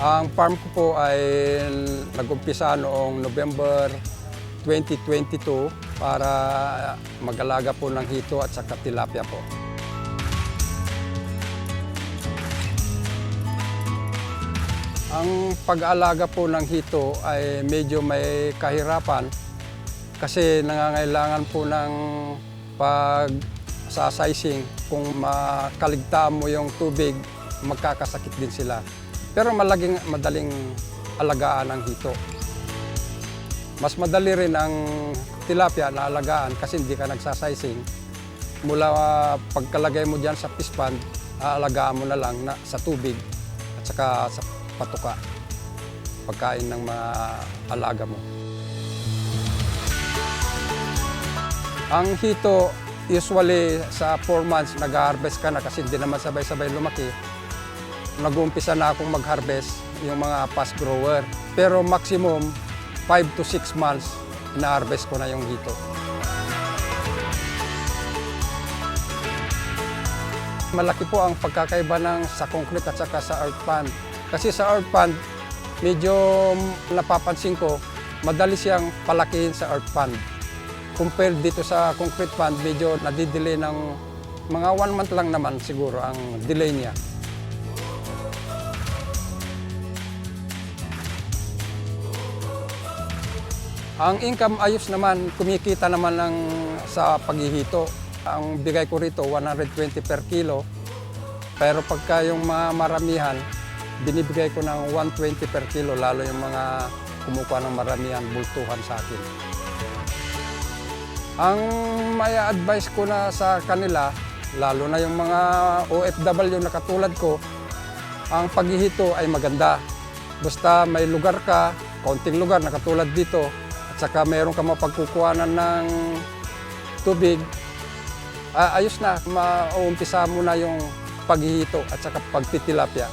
Ang farm ko po ay nag-umpisa noong November 2022 para mag-alaga po ng hito at saka tilapia po. Ang pag-aalaga po ng hito ay medyo may kahirapan kasi nangangailangan po ng pag sa-sizing. Kung makaligtaan mo yung tubig, magkakasakit din sila. Pero malaging, madaling alagaan ang hito. Mas madali rin ang tilapia na alagaan kasi hindi ka nagsasizing. Mula pagkalagay mo dyan sa fish pond, aalagaan mo na lang na, sa tubig at saka sa patuka. Pagkain ng mga alaga mo. Ang hito, usually sa 4 months nag-harvest ka na kasi hindi naman sabay-sabay lumaki. Nag-uumpisa na akong mag-harvest yung mga fast grower. Pero maximum 5 to 6 months na-harvest ko na yung hito. Malaki po ang pagkakaiba ng sa concrete at saka sa earth pond. Kasi sa earth pond, medyo napapansin ko, madali siyang palakihin sa earth pond. Compared dito sa concrete pond, medyo nadidelay ng mga one month lang naman siguro ang delay niya. Ang income ayos naman, kumikita naman ng sa paghihito. Ang bigay ko rito 120 per kilo. Pero pagka yung mga maramihan, binibigay ko ng 120 per kilo lalo yung mga kumukuha ng maramihan bultuhan sa akin. Ang may advice ko na sa kanila, lalo na yung mga OFW na katulad ko, ang paghihito ay maganda. Basta may lugar ka, kaunting lugar na katulad dito, saka meron ka mapagkukuhanan ng tubig, ah, ayos na, mauumpisa mo na yung paghihito at saka pagtitilapia.